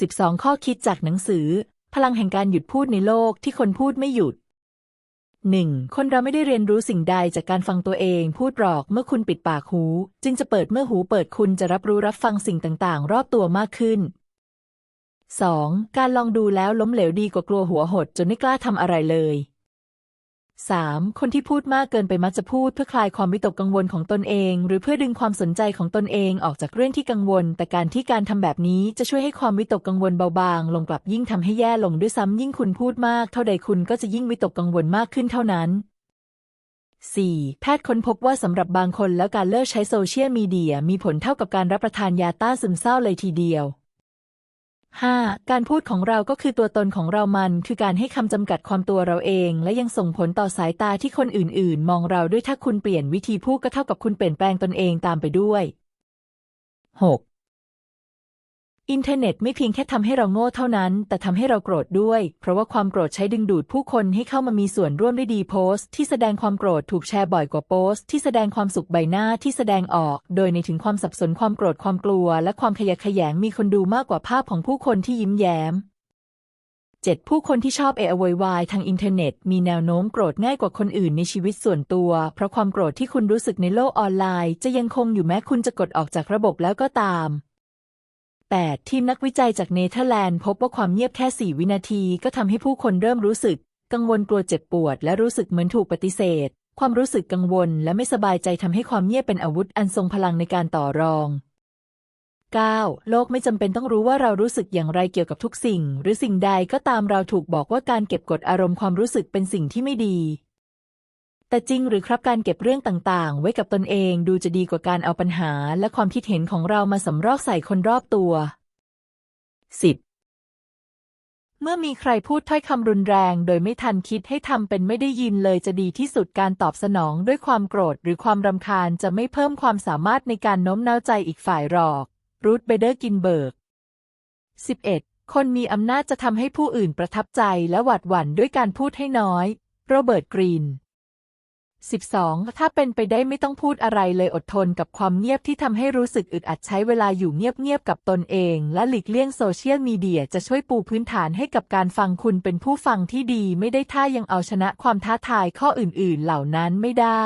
12 ข้อคิดจากหนังสือ พลังแห่งการหยุดพูดในโลกที่คนพูดไม่หยุด 1. คนเราไม่ได้เรียนรู้สิ่งใดจากการฟังตัวเองพูดหรอกเมื่อคุณปิดปากหู จึงจะเปิดเมื่อหูเปิดคุณจะรับรู้รับฟังสิ่งต่างๆ รอบตัวมากขึ้น 2. การลองดูแล้วล้มเหลวดีกว่ากลัวหัวหดจนไม่กล้าทำอะไรเลย 3. คนที่พูดมากเกินไปมักจะพูดเพื่อคลายความวิตกกังวลของตนเอง หรือเพื่อดึงความสนใจของตนเองออกจากเรื่องที่กังวล แต่การที่การทำแบบนี้จะช่วยให้ความวิตกกังวลเบาบาง ลงกลับยิ่งทำให้แย่ลงด้วยซ้ำยิ่งคุณพูดมาก เท่าใดคุณก็จะยิ่งวิตกกังวลมากขึ้นเท่านั้น 4. แพทย์ค้นพบว่าสำหรับบางคนแล้วการเลิกใช้โซเชียลมีเดียมีผลเท่ากับการรับประทานยาต้านซึมเศร้าเลยทีเดียว 5. การพูดของเราก็คือตัวตนของเรามัน คือการให้คำจำกัดความตัวเราเอง และยังส่งผลต่อสายตาที่คนอื่น ๆ มองเราด้วยถ้าคุณเปลี่ยนวิธีพูดก็เท่ากับคุณเปลี่ยนแปลงตนเองตามไปด้วย 6. อินเทอร์เน็ตไม่เพียงแค่ทำให้เราโง่เท่านั้น แต่ทำให้เราโกรธด้วย เพราะว่าความโกรธใช้ดึงดูดผู้คนให้เข้ามามีส่วนร่วมได้ดีโพสต์ ที่แสดงความโกรธถูกแชร์บ่อยกว่าโพสต์ที่แสดงความสุขใบหน้าที่แสดงออก โดยในถึงความสับสนความโกรธความกลัว และความขยะแขยงมีคนดูมากกว่าภาพของผู้คนที่ยิ้มแย้ม 7. ผู้คนที่ชอบเออโวยวายทางอินเทอร์เน็ต มีแนวโน้มโกรธง่ายกว่าคนอื่นในชีวิตส่วนตัว เพราะความโกรธที่คุณรู้สึกในโลกออนไลน์ จะยังคงอยู่แม้คุณจะกดออกจากระบบแล้วก็ตาม 8. ทีมนักวิจัยจากเนเธอร์แลนด์พบว่าความเงียบแค่ 4 วินาทีก็ทำให้ผู้คนเริ่มรู้สึก กังวลกลัวเจ็บปวด และรู้สึกเหมือนถูกปฏิเสธ ความรู้สึกกังวลและไม่สบายใจทำให้ความเงียบเป็นอาวุธอันทรงพลังในการต่อรอง 9. โลกไม่จำเป็นต้องรู้ว่าเรารู้สึกอย่างไรเกี่ยวกับทุกสิ่ง หรือสิ่งใดก็ตามเราถูกบอกว่าการเก็บกดอารมณ์ความรู้สึกเป็นสิ่งที่ไม่ดี แต่จริงหรือครับการเก็บเรื่องต่างๆ ไว้กับตนเองดูจะดีกว่าการเอาปัญหาและความคิดเห็นของเรามาสำรอกใส่คนรอบตัว 10. เมื่อมีใครพูดถ้อยคำรุนแรง โดยไม่ทันคิดให้ทำเป็นไม่ได้ยินเลยจะดีที่สุดการตอบสนองด้วยความโกรธหรือความรำคาญจะไม่เพิ่มความสามารถในการโน้มน้าวใจอีกฝ่ายหรอก รูธเบเดอร์กินเบิร์ก 11. คนมีอำนาจจะทำให้ผู้อื่นประทับใจและหวาดหวั่นด้วยการพูดให้น้อย โรเบิร์ตกรีน 12. ถ้าเป็นไปได้ไม่ต้องพูดอะไรเลยอดทนกับความเงียบที่ทำให้รู้สึกอึดอัดใช้เวลาอยู่เงียบๆกับตนเอง และหลีกเลี่ยงโซเชียลมีเดียจะช่วยปูพื้นฐานให้กับการฟังคุณเป็นผู้ฟังที่ดี ไม่ได้ถ้ายังเอาชนะความท้าทายข้ออื่นๆ เหล่านั้นไม่ได้